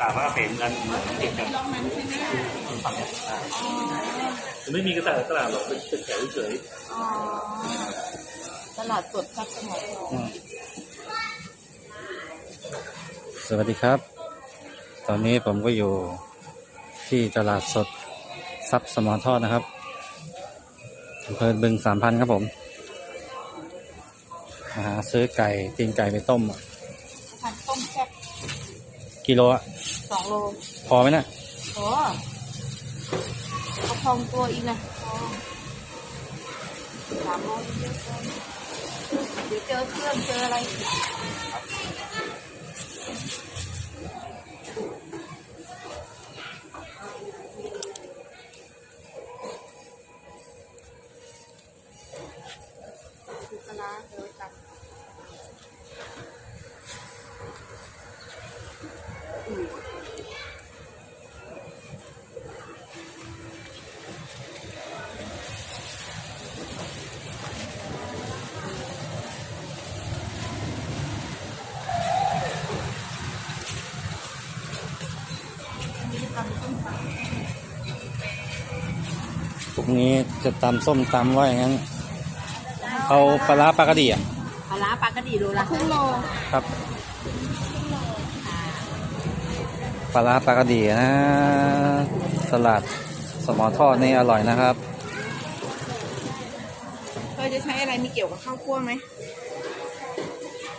ตามว่าเป็นกันเหมือนติดกันล็อกนั้นใช่ไหมฝั่งเนี้ยอ่าอ๋อมันไม่มีกระแสตลาดหรอกเป็นตึกแถวเฉยอ๋อตลาดสดทับสมองอืมสวัสดีครับ ตอนนี้ผมก็อยู่ที่ตลาดสดซับสมอทอดนะครับอำเภอบึงสามพันครับผมมาหาซื้อไก่ตีนไก่ไปต้มอะผัดต้มแซ่บกิโลอะ สองโลพอไหมนะโอ้ประคองตัวอีกนะอ๋อสามโลเยอะเกินเดี๋ยวเจอเครื่องเจออะไรอีกคือปลาร้าเดี๋ยวจับ นี้จะตำส้มตำว่าอย่างนั้น เอาปลาร้าปลากระดีอะปลาร้าปลากระดีโลละครึ่งโลครับปลาร้าปลากระดีนะสลัดสมอทอดนี่อร่อยนะครับเธอจะใช้อะไรมีเกี่ยวกับข้าวคั่วไหม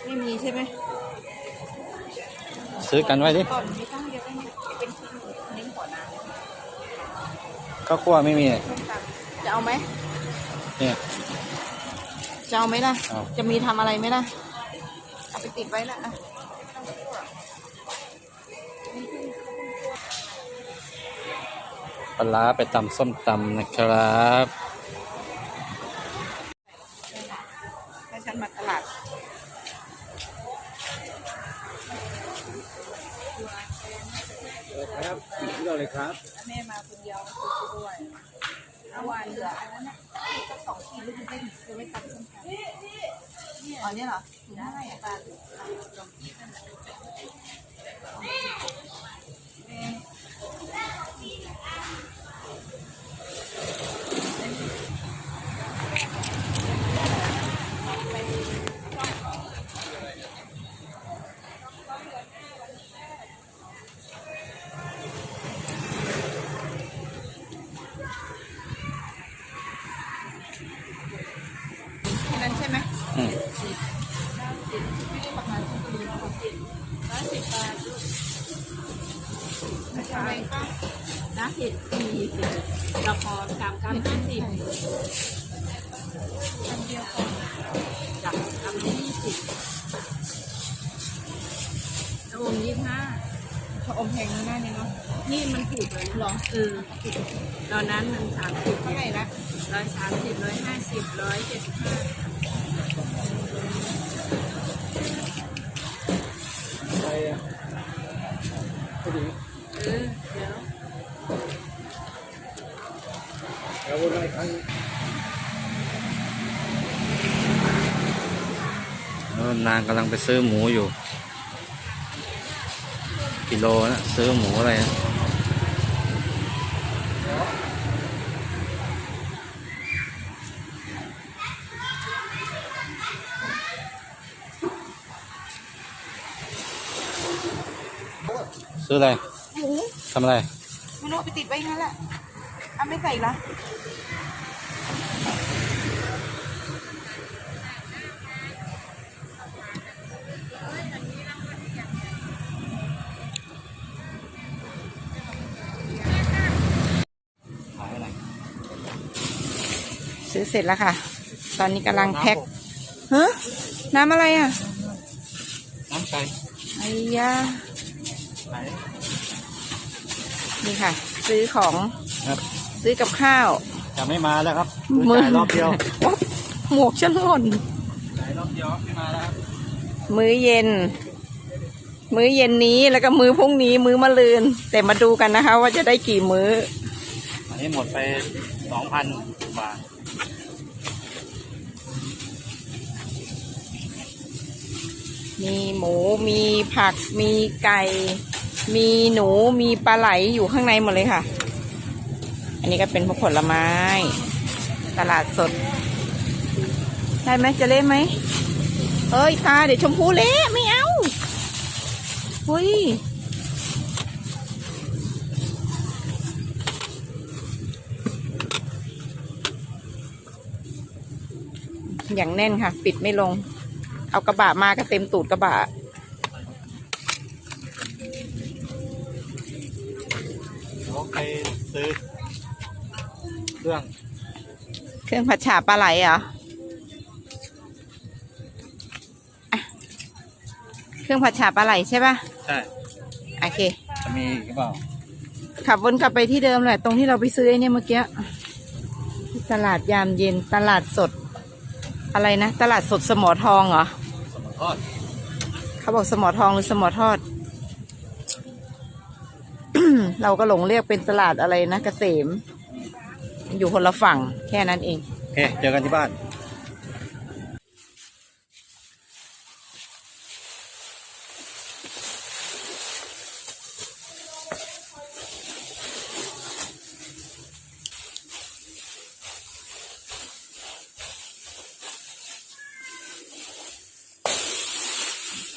ไม่มีใช่ไหมซื้อกันไว้ดิก่อนไม่ต้องเดี๋ยวเป็นเป็นชิ้นนิ้งหัวน้ข้าวคั่วไม่มีำส้มตำ จะเอาไหมเนี่ย จะเอาไหมล่ะ เอา จะมีทำอะไรไหมล่ะเอาไปติดไว้ละอะปลาร้าไปตำส้มตำนะครับถ้าฉันมาตลาดครับเราเลยครับ แม่มาคนเดียวซื้อด้วย เมื่อวานเหลืออันนั้นน่ะสักสองขีดลูกเล่นจะไม่ตัดส้มตำอ๋อเนี่ยเหรอถุงอะไรอะปลาี่ห้าชะอมแพงมากเลยเนาะนี่มันถูกเลยหรอเออตอนนั้นมันสามสิบเท่าไหร่ละร้อยสามสิบร้อยห้าสิบร้อยเจ็ดสิบห้าเออเดี๋ยวแล้ววนไรครั้งนางกำลังไปซื้อหมูอยู่ กิโลนะซื้อหมูอะไรนะซื้ออะไรหมูทำอะไรไม่รู้เอาไปติดไว้งั้นแหละเอาไม่ใส่ละ เสร็จแล้วค่ะ ตอนนี้กำลังแพ็คเฮ้น้ำอะไรอะ น้ำไก่ไอ้ยาไหนนี่ค่ะ ซื้อของครับซื้อกับข้าว จะไม่มาแล้วครับมือจ่ายรอบเดียวอ๊อบหมวกฉันหล่นจ่ายรอบเดียวไม่มาแล้วครับ มื้อเย็น มื้อเย็นนี้แล้วก็มื้อพรุ่งนี้มื้อมะรืน แต่มาดูกันนะคะ ว่าจะได้กี่มื้อ อันนี้หมดไปสองพันบาท มีหมูมีผักมีไก่ มีหนูมีปลาไหลอยู่ข้างในหมดเลยค่ะ อันนี้ก็เป็นพวกผลไม้ ตลาดสด ได้ไหมจะเล่นไหมเอ้ยตาเดี๋ยวชมพูเละไม่เอาเฮ้ยอย่างแน่นค่ะ ปิดไม่ลง เอากระบะมาก็เต็มตูดกระบะเราไปซื้อเครื่องเครื่องผัดฉาปลาไหลเหรออะเครื่องผัดฉาปลาไหลใช่ป่ะใช่โอเค จะมีอีกหรือเปล่าขับวนกลับไปที่เดิมแหละตรงที่เราไปซื้อไอ้เนี่ยเมื่อกี้ที่ตลาดยามเย็นตลาดสด อะไรนะ ตลาดสดสมอทองเหรอสม ทอดเขาบอกสมอทองหรือสมอทอด เราก็หลงเรียกเป็นตลาดอะไรนะเกษม อยู่คนละฝั่งแค่นั้นเองโอเคเจอกันที่บ้าน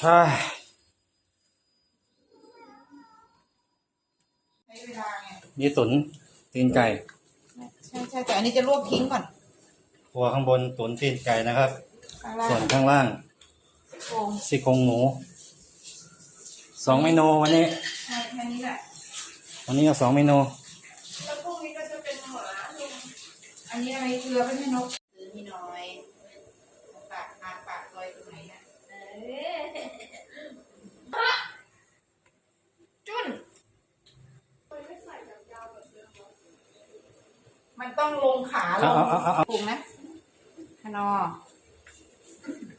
เฮ้ยใช้เวลาไงมีตุ๋นตีนไก่ใช่ใช่แต่อันนี้จะลวกทิ้งก่อนหัวข้างบนตุ๋นตีนไก่นะครับ ข้างล่าส่วงนข้างล่างโครงซี่โครงหมูสองเมนูวันนี้ ใช่แค่นี้แหละวันนี้ก็สองเมนูแล้วพรุ่งนี้ก็จะเป็นหมาลุงอันนี้อะไรเกลือไม่ใช่นกซื้อมีน้อย มันต้องลงขาลเอางเอาเอาเอาปรุงนะขนอ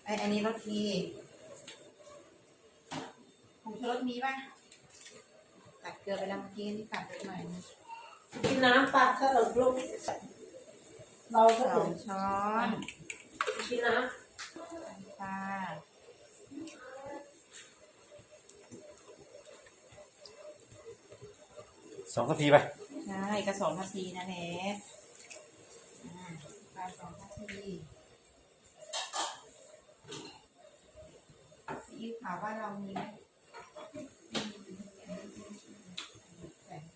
ไออันนี้รสดีผงชูรสมีป่ะตัดเกลือไปแล้วเมื่อกี้นี่ตัดไปหน่อยนึงกินน้ำปลาถ้าเราลูกเราก็สองช้อนกินน้ปลาสองนาทีไป ใช่กระสองนาทีนะเนสอ่าปลาสองนาทีซีอิ๊วขาวว่าเรามีไหมใส่ไป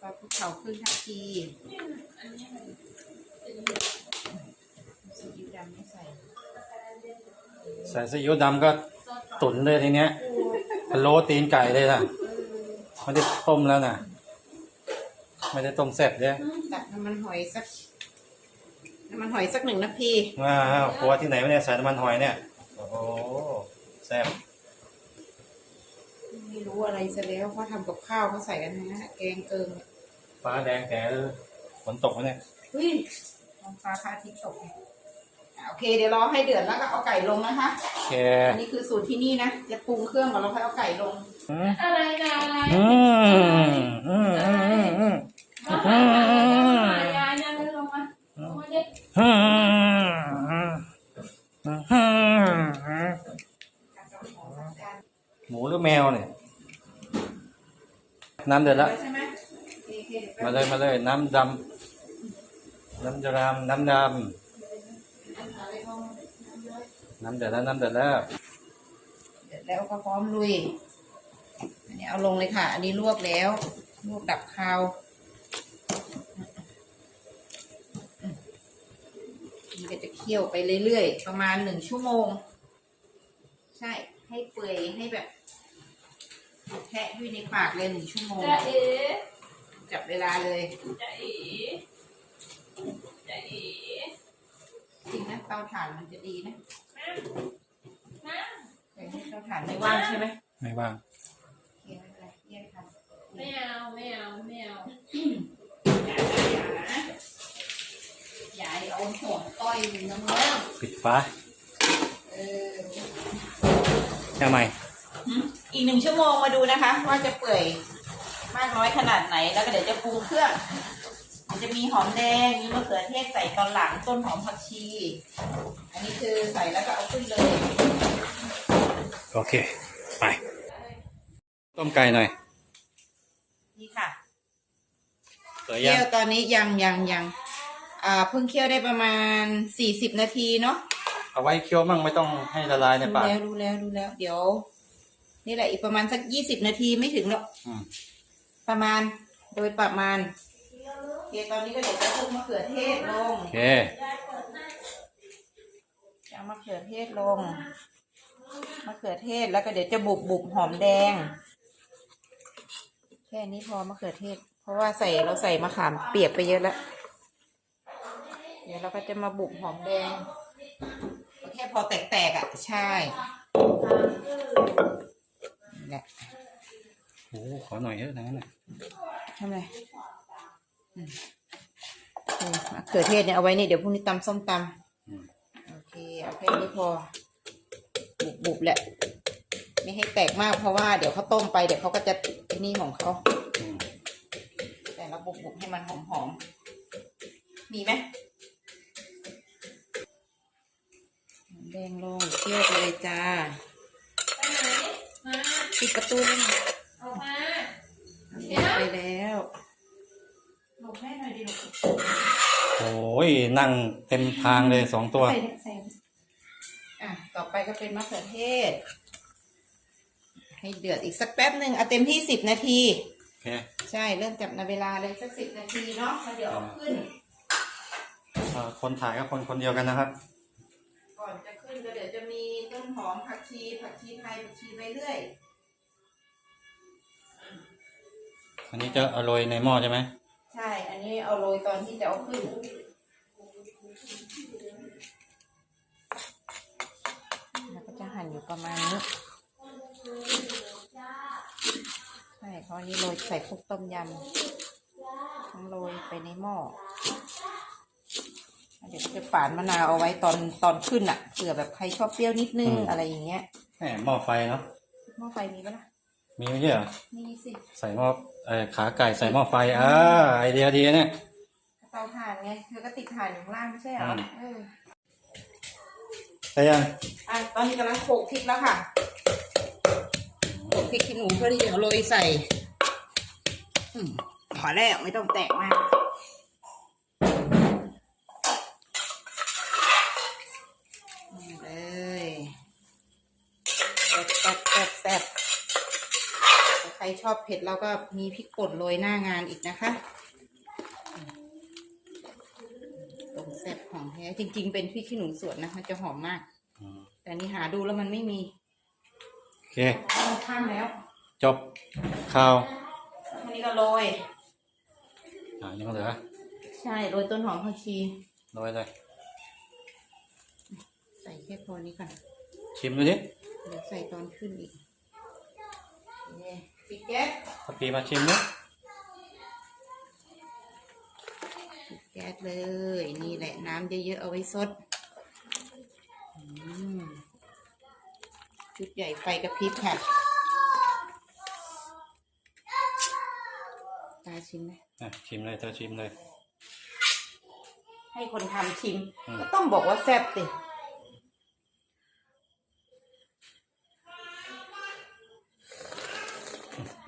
ปลาภูเขาครึ่งนาทีซีอิ๊วดำไม่ใส่ใส่ซีอิ๊วดำก็ตุ๋นเลยทีเนี้ยพะโล้ตีนไก่เลยล่ะ ไม่ได้ต้มแล้วนะไม่ได้ต้มแซ่บเลยตักน้ำมันหอยสักน้ำมันหอยสักหนึ่งนาทีว้าวครัวที่ไหนไม่ได้ใส่น้ำมันหอยเนี่ย โอ้โหแซ่บไม่รู้อะไรซะแล้วเขาทำกับข้าวเขาใส่กันนะฮะแกงเกิงเนี่ยฟ้าแดงแก่เลยฝนตกวะเนี่ยเฮ้ยท้องฟ้าพระอาทิตย์ตกเนี่ยอะโอเคเดี๋ยวรอให้เดือดแล้วก็เอาไก่ลงนะคะโอเคอันนี้คือสูตรที่นี่นะ จะปรุงเครื่องก่อนแล้วค่อยเอาไก่ลง อืมำอะไรนะอะไรอืมอืมอืมอืมมาหายายนั่งลงมาลงมาดิอืมอืมอืมหมูหรือแมวเนี่ย น้ำเดือดแล้ว ใช่ไหมโอเคโอเคเดี๋ยวแป๊บมาเลยมาเลยน้ำดำน้ำดำน้ำดเอาเลยลงำน้ำเดือดแล้วน้ำเดือดแล้วเดือดแล้วก็พร้อมลุยอันนี้ เอาลงเลยค่ะ อันนี้ลวกแล้ว ลวกดับคาวมันก็จะเคี่ยวไปเรื่อยๆ ประมาณหนึ่งชั่วโมง ใช่ ให้เปื่อยให้แบบแทะด้วยในปากเลยหนึ่งชั่วโมง จะเอ๋จับเวลาเลย จะเอ๋จะเอ๋จริงนะเตาถ่านมันจะดีนะน้แต่นี่เตาถ่านไม่ว่างใช่ไหมไม่ว่าง อยน้ำเงี้ยปิดฟ้าเออทำไมอีกหนึ่งชั่วโมงมาดูนะคะ ว่าจะเปื่อยมากน้อยขนาดไหน แล้วก็เดี๋ยวจะปรุงเครื่องมันจะมีหอมแดง มีมะเขือเทศใส่ตอนหลังต้นหอมผักชี อันนี้คือใส่แล้วก็เอาขึ้นเลย โอเค ไป ต้มไก่หน่อย นี่ค่ะสวยเคี่ยังยวตอนนี้ยังยังยัง อ่าเพิ่งเคี่ยวได้ประมาณสี่สิบนาทีเนาะเอาไว้เคี่ยวมั่งไม่ต้องให้ละลายในรู้ปากแล้วรู้แล้วรู้แล้ว เดี๋ยว นี่แหละอีกประมาณสักยี่สิบนาทีไม่ถึงหรอก อืมประมาณโดยประมาณโอเคตอนนี้ก็เดี๋ยวจะคลุกมะเขือเทศลงโอเคจะเอามะเขือเทศลงมะเขือเทศแล้วก็เดี๋ยวจะบุบบุบหอมแดง แค่นี้พอมะเขือเทศ เพราะว่าใส่เราใส่มะขามเปียกไปเยอะแล้วเดี๋ยวเราก็จะมาบุบหอมแดงเอาแค่พอแตกๆอะ ใช่นี่แหละโอ้ขอหน่อยเถอะนั้นน่ะทำไมอืมนี่มะเขือเทศเนี่ยเอาไว้นี่เดี๋ยวพรุ่งนี้ตำส้มตอืมำโอเคเอาแค่นี้พอ บุบบุบๆแหละ ไม่ให้แตกมากเพราะว่าเดี๋ยวเขาต้มไปเดี๋ยวเขาก็จะไอ้นี่ของเขาอืมแต่เราบุบบุบๆให้มันหอมหอมๆมีไหม แดงลงเคี่ยวไปเลยจ้าปิดประตูเลยนะออกมาเคี่ยวไปแล้วหลบให้หน่อยดิลูกโอ้ยนั่งเต็มทางเลยสองตัวใส่เนี่ยใส่อะต่อไปก็เป็นมะเขือเทศ ให้เดือดอีกสักแป๊บหนึ่งเอาเต็มที่สิบนาทีโอเคใช่เริ่มจับนาเวลาเลยสักสิบนาทีเนาะแล้วเดี๋ยวเอาขึ้นเอ่อคนถ่ายก็คนคนเดียวกันนะครับ ก่อนจะขึ้นก็เดี๋ยวจะมีต้น หอมผักชี ผักชีไทยผักชีใบเลื่อยอันนี้จะเอาโรยในหม้อใช่ไหมใช่ อันนี้เอาโรยตอนที่จะเอาขึ้น แล้วก็จะหั่นอยู่ประมาณนี้ ใช่เพราะอันนี้โรยใส่คลุกต้มยำทั้งโรยไปในหม้อ เดี๋ยวจะฝานมะนาวเอาไว้ตอนตอนขึ้นอะเผื่อแบบใครชอบเปรี้ยวนิดนึงอะไรอย่างเงี้ยแหมหม้อไฟเนาะหม้อไฟมีปะล่ะมีไม่ใช่เหรอมีสิใส่หม้อเอ่อขาไก่ใส่หม้อไฟอ่าไอเดียดีเนี่ย เตาถ่านไงเธอก็ติดถ่านอยู่ข้างล่างไม่ใช่เหรออืม เออใช่ยังอะตอนนี้กำลังโขลกพริกแล้วค่ะโขลกพริกขี้หนูเพื่อที่จะเอาโรยใส่อืมพอแล้วไม่ต้องแตกมาก นี่เลยแซ่บแซ่บแซ่บแซ่บถ้าใคร ชอบเผ็ดเราก็มีพริกป่นโรยหน้างานอีกนะคะตรงแซ่บของแท้จริง ๆ เป็นพริกขี้หนูสวนนะมันจะหอมมากอืมแต่นี่หาดูแล้วมันไม่มีโอเค มันข้ามแล้วจบข้าวอันนี้ก็โรยอ่ายังเหลือใช่โรยต้นหอมผักชีโรยเลยใส่แค่พอนี้ก่อนชิมดูดิเดี๋ยวใส่ตอนขึ้นอีก นี่ปิดแก๊สถ้าปีมาชิมดูปิดแก๊สเลย นี่แหละน้ำเยอะๆเอาไว้ซดอืมชุดใหญ่ไฟกระพริบค่ะ ตาชิมไหมอะชิมเลยเธอชิมเลย ให้คนทำชิมอืมก็ต้องบอกว่าแซ่บสิ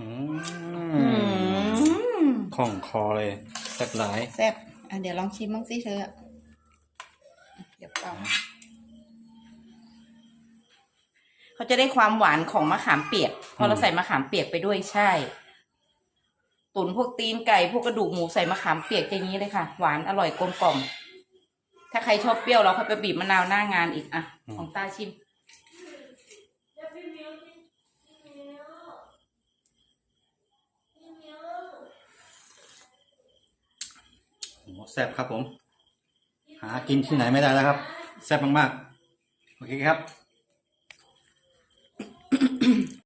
อือืมมคล่องคอเลยแซ่บหลายแซ่บอะเดี๋ยวลองชิมบ้างสิเธอเดี๋ยวเปล่าเขาจะได้ความหวานของมะขามเปียกพอเราใส่มะขามเปียกไปด้วยใช่ ตุ๋นพวกตีนไก่พวกกระดูกหมูใส่มะขามเปียกอย่างนี้เลยค่ะ หวานอร่อยกลมกล่อม ถ้าใครชอบเปรี้ยวเราค่อยไปบีบมะนาวหน้างานอีกอะ ของตาชิม โอ้โหแซ่บครับผม หากินที่ไหนไม่ได้แล้วครับ แซ่บมากๆ โอเคครับ